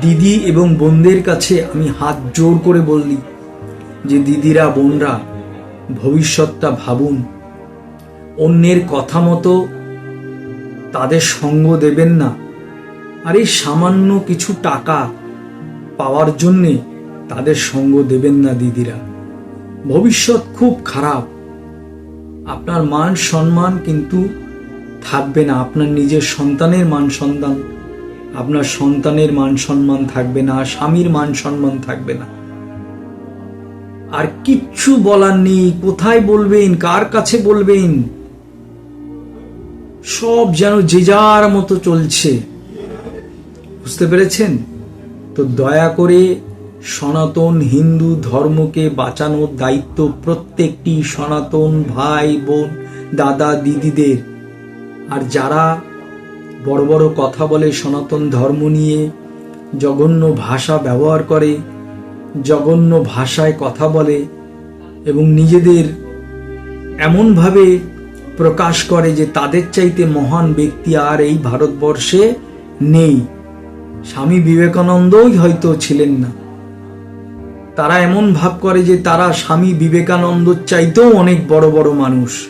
দিদি এবং বোনদের কাছে আমি হাত জোর করে বললি যে, দিদিরা, বোনরা, ভবিষ্যৎটা ভাবুন। অন্যের কথা মতো তাদের সঙ্গ দেবেন না। আর এই সামান্য কিছু টাকা পাওয়ার জন্যে তাদের সঙ্গ দেবেন না দিদিরা। ভবিষ্যৎ খুব খারাপ। আপনার মান সম্মান কিন্তু থাকবে না। আপনার নিজের সন্তানের মান সম্মান আপনার সন্তানের মান সম্মান থাকবে না, স্বামীর মান সম্মান থাকবে না। আর কিচ্ছু বলার নেই, কোথায় বলবেন, কার কাছে বলবেন? সব যেন যে যার মতো চলছে। বুঝতে পেরেছেন? তো দয়া করে সনাতন হিন্দু ধর্মকে বাঁচানোর দায়িত্ব প্রত্যেকটি সনাতন ভাই, বোন, দাদা, দিদিদের। আর যারা বড় বড় কথা বলে সনাতন ধর্ম নিয়ে, জঘন্য ভাষা ব্যবহার করে, জঘন্য ভাষায় কথা বলে এবং নিজেদের এমনভাবে প্রকাশ করে যে তাদের চাইতে মহান ব্যক্তি আর এই ভারতবর্ষে নেই। স্বামী বিবেকানন্দই হয়তো ছিলেন না। তারা এমন ভাব করে যে তারা স্বামী বিবেকানন্দর চাইতেও অনেক বড় বড় মানুষ।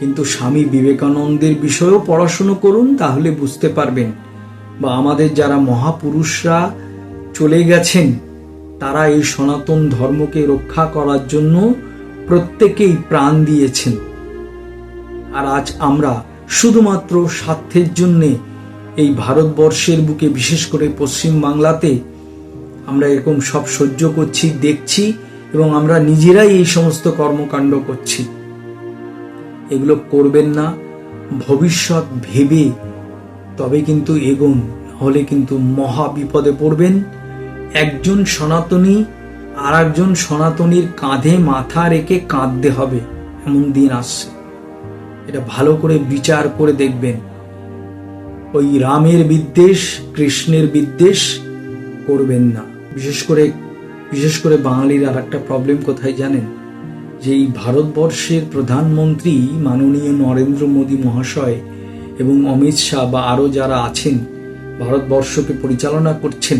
কিন্তু স্বামী বিবেকানন্দের বিষয়েও পড়াশুনো করুন, তাহলে বুঝতে পারবেন। বা আমাদের যারা মহাপুরুষরা চলে গেছেন, তারা এই সনাতন ধর্মকে রক্ষা করার জন্য প্রত্যেকেই প্রাণ দিয়েছেন। আর আজ আমরা শুধুমাত্র স্বার্থের জন্যে এই ভারতবর্ষের বুকে, বিশেষ করে পশ্চিম বাংলাতে, আমরা এরকম সব সহ্য করছি, দেখছি এবং আমরা নিজেরাই এই সমস্ত কর্মকাণ্ড করছি। এগুলো করবেন না। ভবিষ্যৎ ভেবে তবে কিন্তু এগোন, হলে কিন্তু মহা বিপদে পড়বেন। একজন সনাতনী আর একজন সনাতনীর কাঁধে মাথা রেখে কাঁদতে হবে, এমন দিন আসছে। এটা ভালো করে বিচার করে দেখবেন। ওই রামের বিদ্বেষ, কৃষ্ণের বিদ্বেষ করবেন না। বিশেষ করে বিশেষ করে বাঙালির আর একটা প্রবলেম কোথায় জানেন? যে এই ভারতবর্ষের প্রধানমন্ত্রী মাননীয় নরেন্দ্র মোদী মহাশয় এবং অমিত শাহ বা আরও যারা আছেন, ভারতবর্ষকে পরিচালনা করছেন,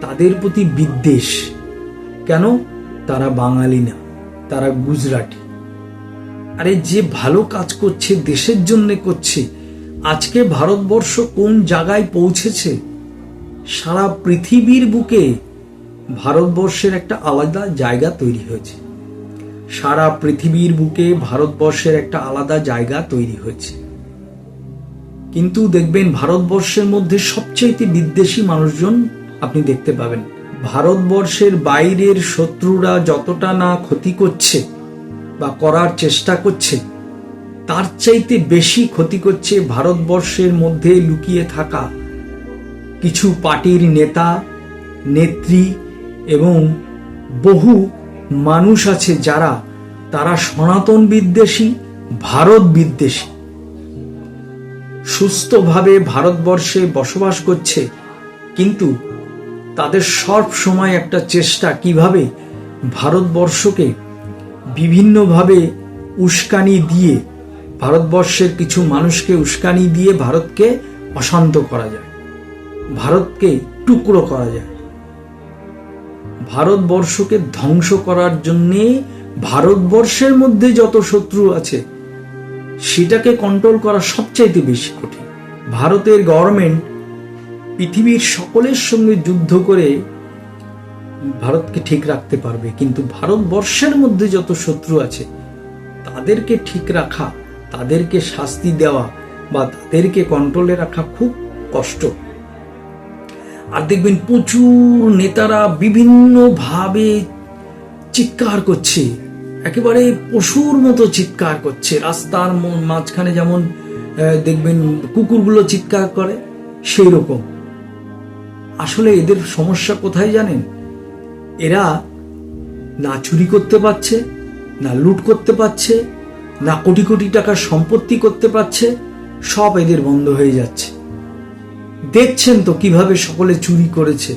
তাদের প্রতি বিদ্বেষ। কেন? তারা বাঙালি না, তারা গুজরাটি। আরে যে ভালো কাজ করছে, দেশের জন্য করছে, আজকে ভারতবর্ষ কোন জায়গায় পৌঁছেছে? সারা পৃথিবীর বুকে ভারতবর্ষের একটা আলাদা জায়গা তৈরি হয়েছে। সারা পৃথিবীর বুকে ভারতবর্ষের একটা আলাদা জায়গা তৈরি হয়েছে। কিন্তু দেখবেন ভারতবর্ষের মধ্যে সবচেয়ে বিদ্বেষী মানুষজন আপনি দেখতে পাবেন। ভারতবর্ষের বাইরের শত্রুরা যতটা না ক্ষতি করছে বা করার চেষ্টা করছে, তার চাইতে বেশি ক্ষতি করছে ভারতবর্ষের মধ্যে লুকিয়ে থাকা কিছু পার্টির নেতা, নেত্রী এবং বহু মানুষ আছে যারা, তারা সনাতন বিদ্বেষী, ভারত বিদ্বেষী। সুস্থভাবে ভারতবর্ষে বসবাস করছে, কিন্তু তাদের সব সময় একটা চেষ্টা কীভাবে ভারতবর্ষকে বিভিন্নভাবে উস্কানি দিয়ে, ভারতবর্ষের কিছু মানুষকে উস্কানি দিয়ে ভারতকে অশান্ত করা যায়, ভারতকে টুকরো করা যায়। ভারতবর্ষকে ধ্বংস করার জন্যে ভারতবর্ষের মধ্যে যত শত্রু আছে, সেটাকে কন্ট্রোল করা সবচাইতে বেশি কঠিন। ভারতের গভর্নমেন্ট পৃথিবীর সকলের সঙ্গে যুদ্ধ করে ভারতকে ঠিক রাখতে পারবে। কিন্তু ভারতবর্ষের মধ্যে যত শত্রু আছে, তাদেরকে ঠিক রাখা, তাদেরকে শাস্তি দেওয়া বা তাদেরকে কন্ট্রোলে রাখা খুব কষ্ট। আর দেখবেন প্রচুর নেতারা বিভিন্নভাবে চিৎকার করছে। একেবারে পশুর মতো চিৎকার করছে। রাস্তার মাঝখানে যেমন দেখবেন কুকুরগুলো চিৎকার করে সেই রকম আসলে এদের সমস্যা কোথায় জানেন? এরা না চুরি করতে পারছে, না লুট করতে পারছে, না কোটি কোটি টাকার সম্পত্তি করতে পারছে, সব এদের বন্ধ হয়ে যাচ্ছে। দেখছেন তো কীভাবে সকলে চুরি করেছে।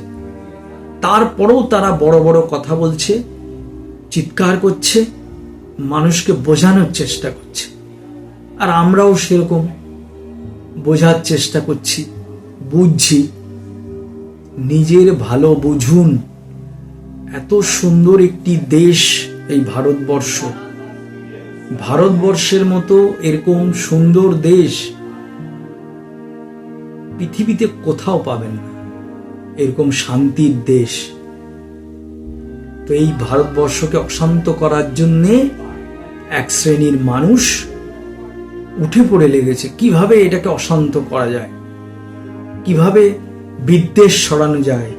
তারপরেও তারা বড় বড় কথা বলছে, চিৎকার করছে, মানুষকে বোঝানোর চেষ্টা করছে। আর আমরাও সেরকম বোঝার চেষ্টা করছি, বুঝছি। নিজের ভালো বুঝুন। এত সুন্দর একটি দেশ এই ভারতবর্ষ। ভারতবর্ষের মতো এরকম সুন্দর দেশ পৃথিবীতে কোথাও পাবেন না। এরকম শান্তির দেশ। তো এই ভারতবর্ষকে অশান্ত করার জন্যে এক শ্রেণির মানুষ উঠে পড়ে লেগেছে। কীভাবে এটাকে অশান্ত করা যায়? কীভাবে বিদ্বেষ সরানো যায়?